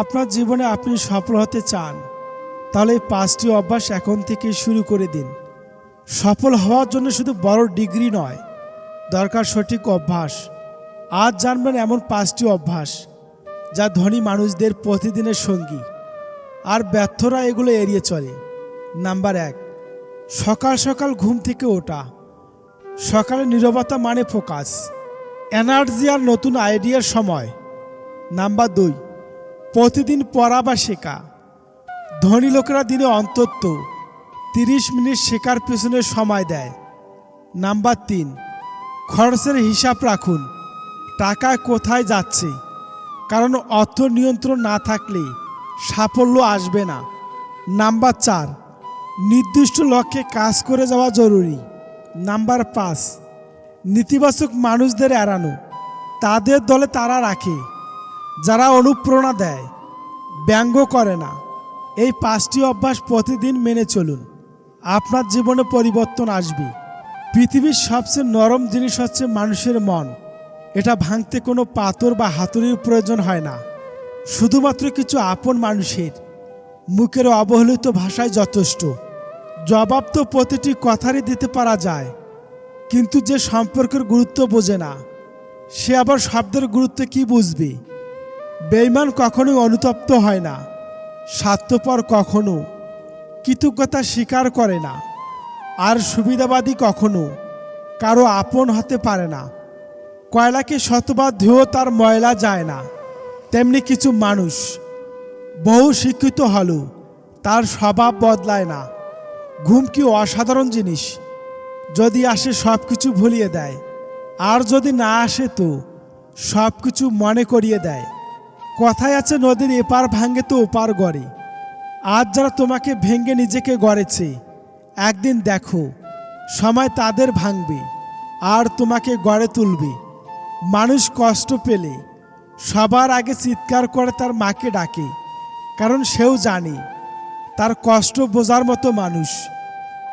আপনার জীবনে আপনি সফল হতে চান, তাহলে এই পাঁচটি অভ্যাস এখন থেকে শুরু করে দিন। সফল হওয়ার জন্য শুধু বড় ডিগ্রি নয়, দরকার সঠিক অভ্যাস। আজ জানবেন এমন পাঁচটি অভ্যাস, যা ধনী মানুষদের প্রতিদিনের সঙ্গী, আর ব্যর্থরা এগুলো এড়িয়ে চলে। নাম্বার এক, সকাল সকাল ঘুম থেকে ওঠা। সকালে নীরবতা মানে ফোকাস, এনার্জি আর নতুন আইডিয়ার সময়। নাম্বার দুই প্রতিদিন পড়া বা শেখা। ধনী লোকেরা দিনে অন্তত তিরিশ মিনিট শেখার পেছনে সময় দেয়। নাম্বার তিন, খরচের হিসাব রাখুন। টাকা কোথায় যাচ্ছে? কারণ অর্থ নিয়ন্ত্রণ না থাকলে সাফল্য আসবে না। নাম্বার চার, নির্দিষ্ট লক্ষ্যে কাজ করে যাওয়া জরুরি। নাম্বার পাঁচ, নেতিবাচক মানুষদের এড়ানো। তাদের দলে তারা রাখে। যারা অনুপ্রেরণা দেয়, ব্যঙ্গ করে না। এই পাঁচটি অভ্যাস প্রতিদিন মেনে চলুন। আপনার জীবনে পরিবর্তন আসবে। পৃথিবীর সবচেয়ে নরম জিনিস হচ্ছে মানুষের মন। এটা ভাঙতে কোনো পাথর বা হাতুড়ির প্রয়োজন হয় না। শুধুমাত্র কিছু আপন মানুষের। মুখের অবহেলিত ভাষায় যথেষ্ট। জবাব তো প্রতিটি কথারই দিতে পারা যায়। কিন্তু যে সম্পর্কের গুরুত্ব বোঝে না, সে আবার শব্দের গুরুত্ব কি বুঝবে? বেইমান কখনোই অনুতপ্ত হয় না, স্বার্থপর কখনো, কৃতজ্ঞতা স্বীকার করে না, আর সুবিধাবাদী কখনো, কারও আপন হতে পারে না। কয়লাকে শতবার ধুয়েও তার ময়লা যায় না, তেমনি কিছু মানুষ, বহু শিক্ষিত হলেও তার স্বভাব বদলায় না। ঘুম কি অসাধারণ জিনিস, যদি আসে সব কিছু ভুলিয়ে দেয়, আর যদি না আসে তো সব কিছু মনে করিয়ে দেয়। কথায় আছে, নদীর এপার ভাঙ্গে তো ওপার গড়ে। আজ যারা তোমাকে ভেঙ্গে নিজেকে গড়েছে, একদিন দেখো, সময় তাদের ভাঙবে, আর তোমাকে গড়ে তুলবে। মানুষ কষ্ট পেলে, সবার আগে চিৎকার করে তার মাকে ডাকে, কারণ সেও জানে, তার কষ্ট বোঝার মতো মানুষ।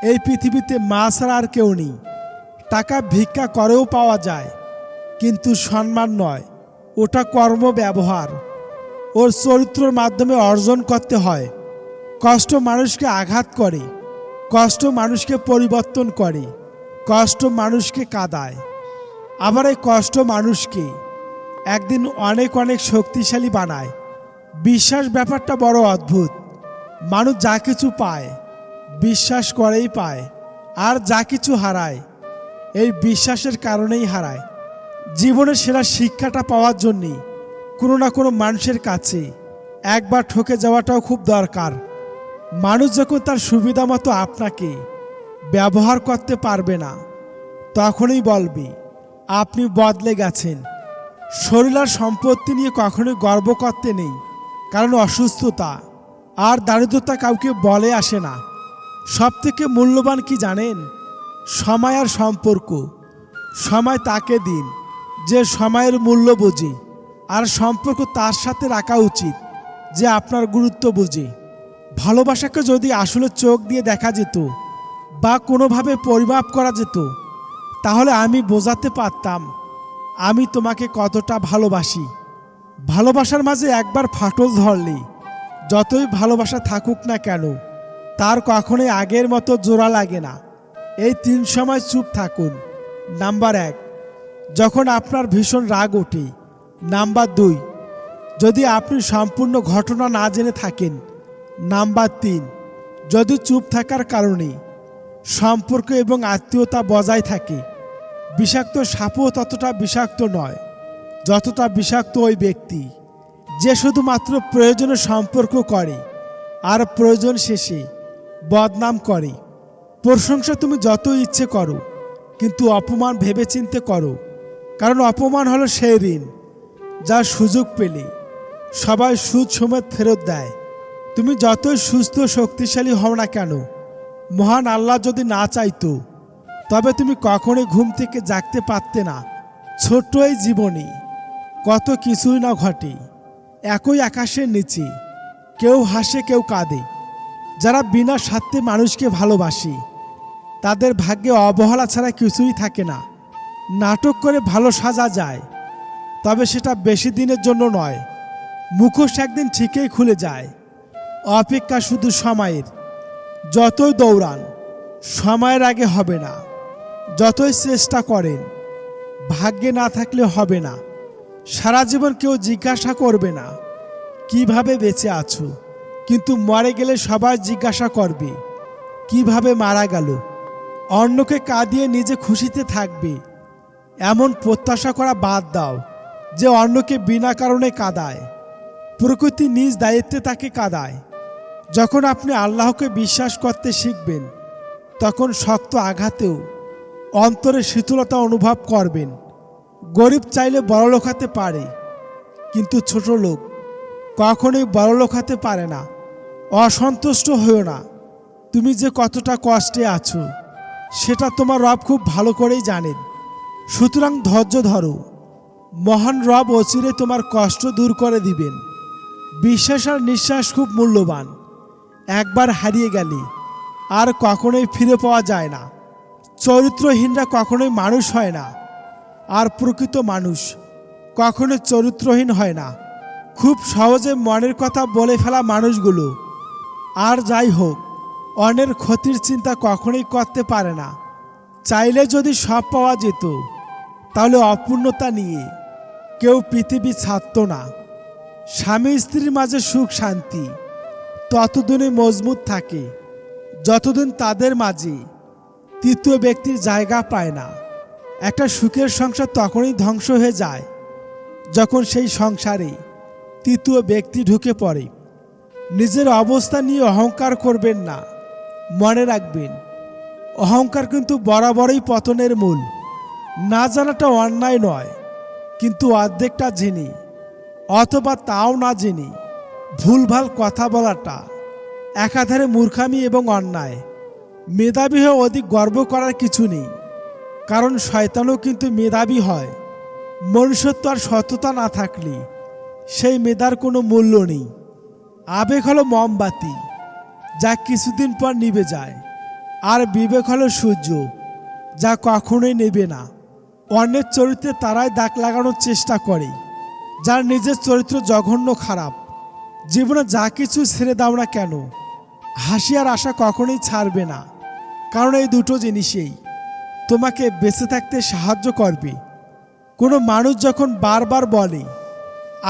এই পৃথিবীতে মা ছাড়া আর কেউ নেই। টাকা ভিক্ষা করেও পাওয়া যায়, কিন্তু সম্মান নয়, ওটা কর্ম ব্যবহার ওর চরিত্রের মাধ্যমে অর্জন করতে হয়। কষ্ট মানুষকে আঘাত করে। কষ্ট মানুষকে পরিবর্তন করে। কষ্ট মানুষকে কাদায়। আবার এই কষ্ট মানুষকে একদিন অনেক অনেক শক্তিশালী বানায়। বিশ্বাস ব্যাপারটা বড় অদ্ভুত। মানুষ যা কিছু পায়, বিশ্বাস করেই পায়, আর যা কিছু হারায়, এই বিশ্বাসের কারণেই হারায়। জীবনের সেরা শিক্ষাটা পাওয়ার জন্যে কোনো না কোনো মানুষের কাছে একবার ঠকে যাওয়াটাও খুব দরকার। মানুষ যখন তার সুবিধা মতো আপনাকে ব্যবহার করতে পারবে না, তখনই বলবে, আপনি বদলে গেছেন। শরীর আর সম্পত্তি নিয়ে কখনোই গর্ব করতে নেই, কারণ অসুস্থতা আর দারিদ্রতা কাউকে বলে আসে না। সব থেকে মূল্যবান কি জানেন? সময় আর সম্পর্ক। সময় তাকে দিন, যে সময়ের মূল্য বোঝে। আর সম্পর্ক তার সাথে রাখা উচিত যে আপনার গুরুত্ব বুঝে। ভালোবাসাকে যদি আসলে চোখ দিয়ে দেখা যেত বা কোনোভাবে পরিমাপ করা যেত, তাহলে আমি বোঝাতে পারতাম, আমি তোমাকে কতটা ভালোবাসি। ভালোবাসার মাঝে একবার ফাটল ধরলে, যতই ভালোবাসা থাকুক না কেন, তার কখনোই আগের মতো জোড়া লাগে না। এই তিন সময় চুপ থাকুন। নাম্বার এক, যখন আপনার ভীষণ রাগ ওঠে নাম্বার দুই, যদি আপনি সম্পূর্ণ ঘটনা না জেনে থাকেন, নাম্বার তিন, যদি চুপ থাকার কারণে সম্পর্ক এবং আত্মীয়তা বজায় থাকে, বিষাক্ত সাপও ততটা বিষাক্ত নয়, যতটা বিষাক্ত ওই ব্যক্তি, যে শুধুমাত্র প্রয়োজনে সম্পর্ক করে আর প্রয়োজন শেষে বদনাম করে। প্রশংসা তুমি যত ইচ্ছে করো, কিন্তু অপমান ভেবেচিন্তে করো, কারণ অপমান হলো সেই ঋণ। যা সুযোগ পেলে। সবাই সুদ সমেত ফেরত দেয়। তুমি যতই সুস্থ শক্তিশালী হও না কেন, মহান আল্লাহ যদি না চাইতো, তবে তুমি কখনোই ঘুম থেকে জাগতে পারতে না। ছোট্ট এই জীবনে কত কিছুই না ঘটে। একই আকাশের নিচে কেউ হাসে, কেউ কাঁদে। যারা বিনা স্বার্থে মানুষকে ভালোবাসে, তাদের ভাগ্যে অবহেলা ছাড়া কিছুই থাকে না। নাটক করে ভালো সাজা যায়। তবে সেটা বেশি দিনের জন্য নয়। মুখোশ একদিন ঠিকই খুলে যায়। অপেক্ষা শুধু সময়ের। যতই দৌড়ান, সময়ের আগে হবে না। যতই চেষ্টা করেন, ভাগ্যে না থাকলে হবে না। সারা জীবন কেউ জিজ্ঞাসা করবে না, কীভাবে বেঁচে আছো? কিন্তু মরে গেলে সবাই জিজ্ঞাসা করবে, কীভাবে মারা গেল? অন্যকে কাঁদিয়ে নিজে খুশিতে থাকবে। এমন প্রত্যাশা করা বাদ দাও। যে অন্যকে বিনা কারণে কাঁদায়, প্রকৃতি নিজ দায়িত্বে তাকে কাঁদায়। যখন আপনি আল্লাহকে বিশ্বাস করতে শিখবেন, তখন শক্ত আঘাতেও অন্তরে শীতলতা অনুভব করবেন। গরিব চাইলে বড়লোক হতে পারে, কিন্তু ছোট লোক কখনোই বড়লোক হতে পারে না। অসন্তুষ্ট হয়েও না। তুমি যে কতটা কষ্টে আছো, সেটা তোমার রব খুব ভালো করেই জানেন। সুতরাং ধৈর্য ধরো। মহান রব অচিরে তোমার কষ্ট দূর করে দিবেন। বিশ্বাস আর নিঃশ্বাস খুব মূল্যবান। একবার হারিয়ে গেলে, আর কখনোই ফিরে পাওয়া যায় না। চরিত্রহীনরা কখনোই মানুষ হয় না, আর প্রকৃত মানুষ কখনো চরিত্রহীন হয় না। খুব সহজে মনের কথা বলে ফেলা মানুষগুলো, আর যাই হোক, অন্যের ক্ষতির চিন্তা কখনোই করতে পারে না। চাইলে যদি সব পাওয়া যেত, তাহলে অপূর্ণতা নিয়ে কেউ পৃথিবী ছাড়ত না। স্বামী স্ত্রীর মাঝে সুখ শান্তি ততদিনই মজবুত থাকে, যতদিন তাদের মাঝে তৃতীয় ব্যক্তির জায়গা পায় না। একটা সুখের সংসার তখনই ধ্বংস হয়ে যায়, যখন সেই সংসারে তৃতীয় ব্যক্তি ঢুকে পড়ে। নিজের অবস্থা নিয়ে অহংকার করবেন না, মনে রাখবেন, অহংকার কিন্তু বরাবরই পতনের মূল। না জানাটা অন্যায় নয় কিন্তু অর্ধেকটা জেনে, অথবা তাও না জেনে, ভুলভাল কথা বলাটা একাধারে মূর্খামি এবং অন্যায়। মেধাবী হয়ে অধিক গর্ব করার কিছু নেই, কারণ শয়তানও কিন্তু মেধাবী হয়। মনুষ্যত্ব আর সততা না থাকলে সেই মেধার কোনো মূল্য নেই। আবেগ হলো মোমবাতি, যা কিছুদিন পর নিভে যায়। আর বিবেক হলো সূর্য, যা কখনোই নেবে না। অন্যের চরিত্রে তারাই দাগ লাগানোর চেষ্টা করে, যার নিজের চরিত্র জঘন্য খারাপ। জীবনে যা কিছু ছেড়ে দাও না কেন, হাসি আর আশা কখনোই ছাড়বে না, কারণ এই দুটো জিনিসেই। তোমাকে বেঁচে থাকতে সাহায্য করবে। কোনো মানুষ যখন বারবার বলে,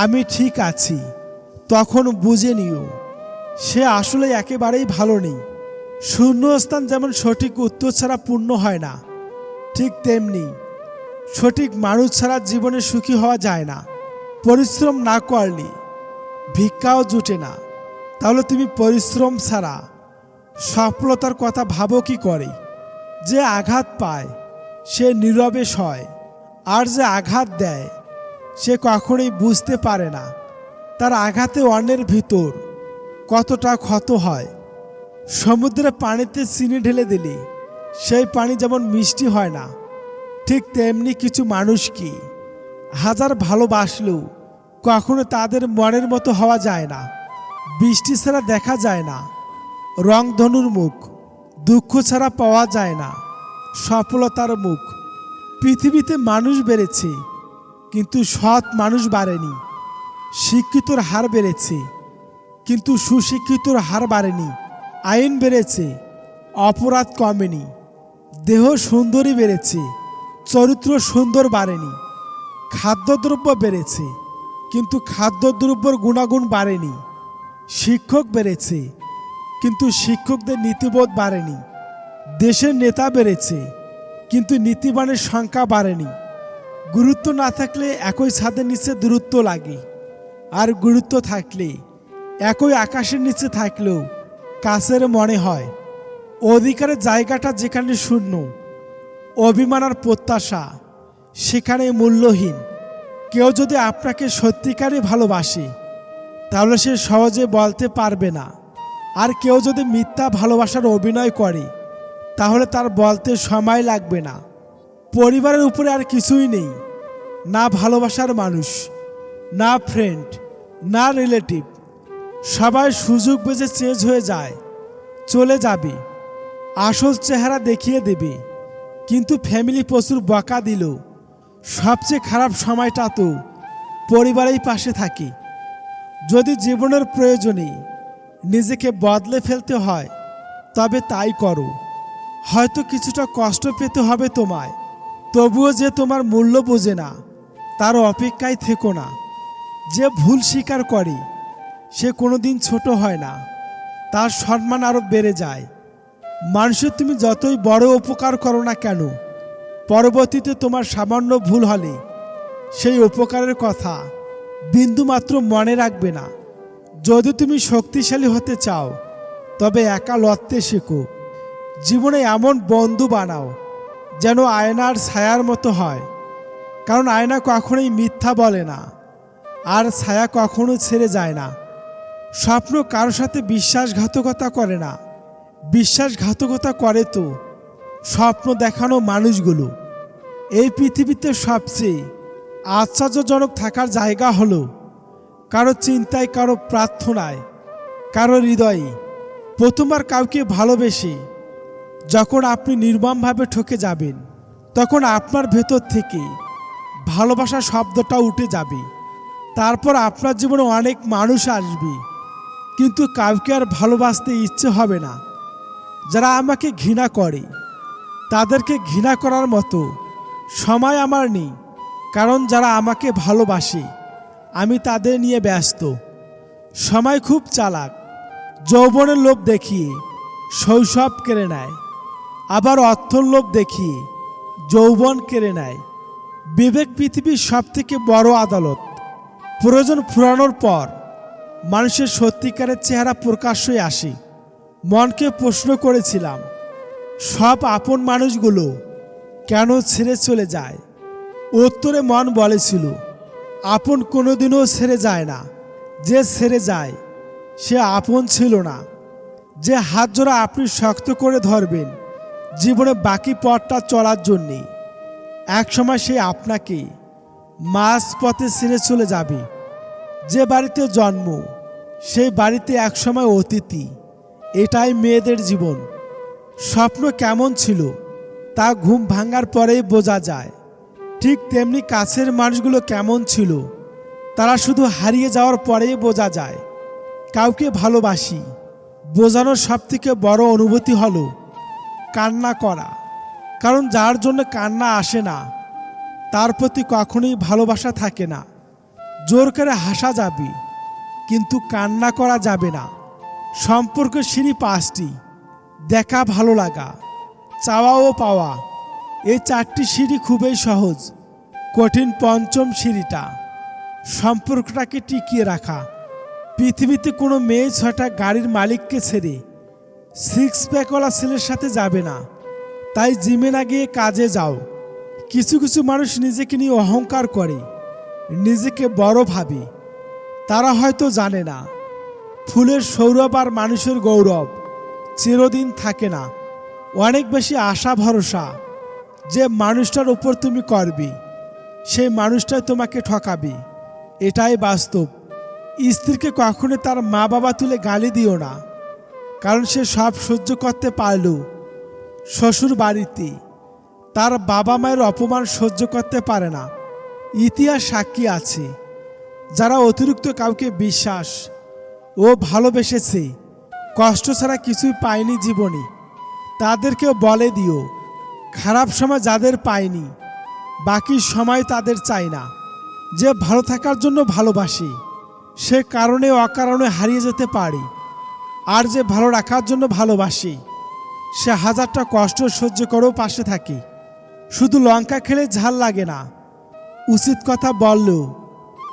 আমি ঠিক আছি, তখন বুঝে নিও, সে আসলে একেবারেই ভালো নেই। শূন্যস্থান যেমন সঠিক উত্তর ছাড়া পূর্ণ হয় না, ঠিক তেমনি সঠিক মানুষ ছাড়া জীবনে সুখী হওয়া যায় না। পরিশ্রম না করলে ভিক্ষাও জুটে না। তাহলে তুমি পরিশ্রম ছাড়া সফলতার কথা ভাবো কি করে? যে আঘাত পায়, সে নীরবে সয়। আর যে আঘাত দেয়, সে কখনোই বুঝতে পারে না। তার আঘাতে অন্যের ভিতর কতটা ক্ষত হয়। সমুদ্রে পানিতে চিনি ঢেলে দিলে সেই পানি যেমন মিষ্টি হয় না ঠিক তেমনি কিছু মানুষ কি? হাজার ভালোবাসলেও কখনো তাদের মনের মতো হওয়া যায় না। বৃষ্টি ছাড়া দেখা যায় না। রংধনুর মুখ, দুঃখ ছাড়া পাওয়া যায় না। সফলতার মুখ, পৃথিবীতে মানুষ বেড়েছে, কিন্তু সৎ মানুষ বাড়েনি। শিক্ষিতর হার বেড়েছে, কিন্তু সুশিক্ষিতর হার বাড়েনি। আইন বেড়েছে, অপরাধ কমেনি। দেহ সুন্দরী বেড়েছে। চরিত্র সুন্দর বাড়েনি। খাদ্যদ্রব্য বেড়েছে, কিন্তু খাদ্যদ্রব্যর গুণাগুণ বাড়েনি। শিক্ষক বেড়েছে, কিন্তু শিক্ষকদের নীতিবোধ বাড়েনি। দেশের নেতা বেড়েছে, কিন্তু নীতিবানের সংখ্যা বাড়েনি। গুরুত্ব না থাকলে একই ছাদের নিচে দূরত্ব লাগে, আর গুরুত্ব থাকলে, একই আকাশের নিচে থাকলেও কাছের মনে হয়। অধিকারের জায়গাটা যেখানে শূন্য অভিমান আর প্রত্যাশা সেখানে মূল্যহীন। কেউ যদি আপনাকে সত্যিকারে ভালোবাসে, তাহলে সে সহজে বলতে পারবে না। আর কেউ যদি মিথ্যা ভালোবাসার অভিনয় করে, তাহলে তার বলতে সময় লাগবে না। পরিবারের উপরে আর কিছুই নেই। না ভালোবাসার মানুষ, না ফ্রেন্ড না রিলেটিভ সবাই সুযোগ বেজে চেঞ্জ হয়ে যায়, চলে যাবে। আসল চেহারা দেখিয়ে দেবে। কিন্তু ফ্যামিলি প্রচুর বকা দিল। সবচেয়ে খারাপ সময়টা তো পরিবারেই পাশে থাকে। যদি জীবনের প্রয়োজনে নিজেকে বদলে ফেলতে হয়, তবে তাই করো। হয়তো কিছুটা কষ্ট পেতে হবে তোমায়, তবুও যে তোমার মূল্য বোঝে না, তার অপেক্ষায় থেকো না। যে ভুল স্বীকার করে, সে কোনোদিন ছোট হয় না। তার সম্মান আরও বেড়ে যায়। মানুষের, তুমি যতই বড় উপকার করো না কেন, পরবর্তীতে তোমার সামান্য ভুল হলে সেই উপকারের কথা বিন্দুমাত্র মনে রাখবে না। যদি তুমি শক্তিশালী হতে চাও, তবে একা লড়তে শেখো। জীবনে এমন বন্ধু বানাও যেন আয়নার ছায়ার মতো হয়, কারণ আয়না কখনোই মিথ্যা বলে না, আর ছায়া কখনো ছেড়ে যায় না। স্বপ্ন কারও সাথে বিশ্বাসঘাতকতা করে না। বিশ্বাসঘাতকতা করে তো স্বপ্ন দেখানো মানুষগুলো। এই পৃথিবীতে সবচেয়ে আশ্চর্যজনক থাকার জায়গা হলো কারও চিন্তায়, কারও প্রার্থনায়, কারও হৃদয়ে। প্রথমবার কাউকে ভালোবেসে যখন আপনি নির্মমভাবে ঠকে যাবেন, তখন আপনার ভেতর থেকে ভালোবাসা শব্দটা উঠে যাবে। তারপর আপনার জীবনে অনেক মানুষ আসবে, কিন্তু কাউকে আর ভালোবাসতে ইচ্ছে হবে না। যারা আমাকে ঘৃণা করে, তাদেরকে ঘৃণা করার মতো সময় আমার নেই, কারণ যারা আমাকে ভালোবাসে, আমি তাদের নিয়ে ব্যস্ত। সময় খুব চালাক, যৌবনের লোভ দেখিয়ে শৈশব কেড়ে নেয়, আবার অর্থর লোভ দেখিয়ে যৌবন কেড়ে নেয়। বিবেক পৃথিবীর সব থেকে বড় আদালত। প্রয়োজন ফুরানোর পর মানুষের সত্যিকারের চেহারা প্রকাশ্যই আসে। মনকে প্রশ্ন করেছিলাম, সব আপন মানুষগুলো কেন ছেড়ে চলে যায়? উত্তরে মন বলেছিল, আপন কোনোদিনও ছেড়ে যায় না। যে ছেড়ে যায়, সে আপন ছিল না। যে হাত জোড়া আপনি শক্ত করে ধরবেন, জীবনে বাকি পথটা চলার জন্যে। একসময় সে আপনাকে মাঝ পথে ছেড়ে চলে যাবে। যে বাড়িতে জন্ম, সেই বাড়িতে একসময় অতিথি। এটাই মেয়েদের জীবন। স্বপ্ন কেমন ছিল, তা ঘুম ভাঙার পরেই বোঝা যায়। ঠিক তেমনি কাছের মানুষগুলো কেমন ছিল, তারা শুধু হারিয়ে যাওয়ার পরেই বোঝা যায়। কাউকে ভালোবাসি, বোঝানোর সবথেকে বড় অনুভূতি হলো কান্না করা। কারণ যার জন্য কান্না আসে না, তার প্রতি কখনোই ভালোবাসা থাকে না। জোর করে হাসা যাবে, কিন্তু কান্না করা যাবে না। সম্পর্ক সিঁড়ি পাঁচটি। দেখা ভালো লাগা চাওয়া ও পাওয়া। এই চারটি সিঁড়ি খুবই সহজ, কঠিন পঞ্চম সিঁড়িটা। সম্পর্কটাকে টিকিয়ে রাখা। পৃথিবীতে কোনো মেয়ে ছটা গাড়ির মালিককে ছেড়ে সিক্স প্যাকওয়ালা ছেলের সাথে যাবে না। তাই জিমে না গিয়ে কাজে যাও। কিছু কিছু মানুষ নিজেকে নিয়ে অহংকার করে, নিজেকে বড় ভাবে। তারা হয়তো জানে না। ফুলের সৌরভ আর মানুষের গৌরব চিরদিন থাকে না। অনেক বেশি আশা, ভরসা যে মানুষটার উপর তুমি করবে, সেই মানুষটাই তোমাকে ঠকাবে। এটাই বাস্তব। স্ত্রীকে কখনো তার মা বাবা তুলে গালি দিও না, কারণ সে সব সহ্য করতে পারল। শ্বশুর বাড়িতে তার বাবা মায়ের অপমান সহ্য করতে পারে না। ইতিহাস সাক্ষী আছে। যারা অতিরিক্ত কাউকে বিশ্বাস ও ভালোবেসেছে। কষ্ট ছাড়া কিছুই পায়নি জীবনে। তাদেরকেও বলে দিও, খারাপ সময় যাদের পায়নি, বাকি সময় তাদের চাই না। যে ভালো থাকার জন্য ভালোবাসি, সে কারণে অকারণে হারিয়ে যেতে পারে। আর যে ভালো রাখার জন্য ভালোবাসি, সে হাজারটা কষ্ট সহ্য করেও পাশে থাকে। শুধু লঙ্কা খেলে ঝাল লাগে না, উচিত কথা বললেও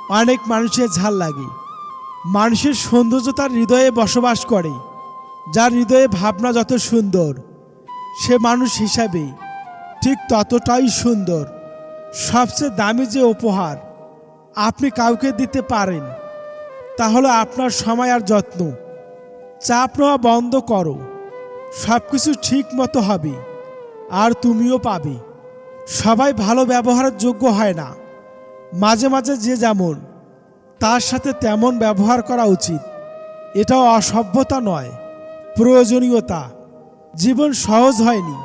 অনেক মানুষের ঝাল লাগে। মানুষের সৌন্দর্য তার হৃদয়ে বসবাস করে, যার হৃদয়ে ভাবনা যত সুন্দর, সে মানুষ হিসাবে ঠিক ততটাই সুন্দর। সবচেয়ে দামি যে উপহার আপনি কাউকে দিতে পারেন তাহলে আপনার সময় আর যত্ন। চাপ নেওয়া বন্ধ করো সব কিছু ঠিক মতো হবে, আর তুমিও পাবে। সবাই ভালো ব্যবহারের যোগ্য হয় না। মাঝে মাঝে যে যেমন তার সাথে তেমন ব্যবহার করা উচিত। এটাও অসভ্যতা নয়, প্রয়োজনীয়তা। জীবন সহজ হয়নি।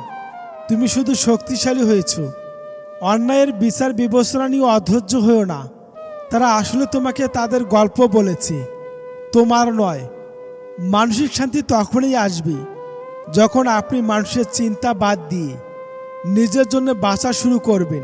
তুমি শুধু শক্তিশালী হয়েছ। অন্যায়ের বিচার বিবেচনা নিয়ে অধৈর্য হয়েও না। তারা আসলে তোমাকে তাদের গল্প বলেছে। তোমার নয়, মানসিক শান্তি তখনই আসবে, যখন আপনি মানুষের চিন্তা বাদ দিয়ে নিজের জন্য বাঁচা শুরু করবেন।